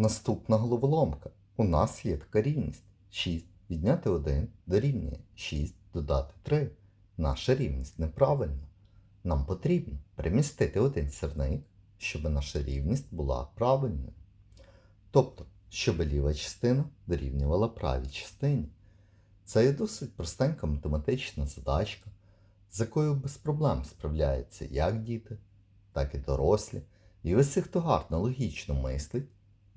Наступна головоломка. У нас є така рівність. 6 відняти 1 дорівнює 6 додати 3. Наша рівність неправильна. Нам потрібно перемістити один сірник, щоб наша рівність була правильною. Тобто, щоб ліва частина дорівнювала правій частині. Це є досить простенька математична задачка, з якою без проблем справляються як діти, так і дорослі. І усі, хто гарно логічно мислить,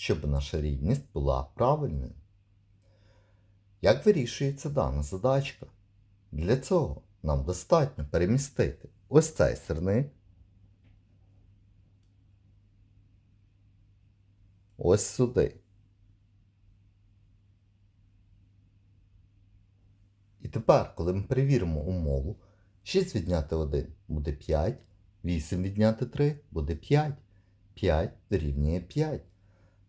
щоб наша рівність була правильною. Як вирішується дана задачка? Для цього нам достатньо перемістити ось цей сирник, ось сюди. І тепер, коли ми перевіримо умову, 6 відняти 1 буде 5, 8 відняти 3 буде 5, 5 дорівнює 5.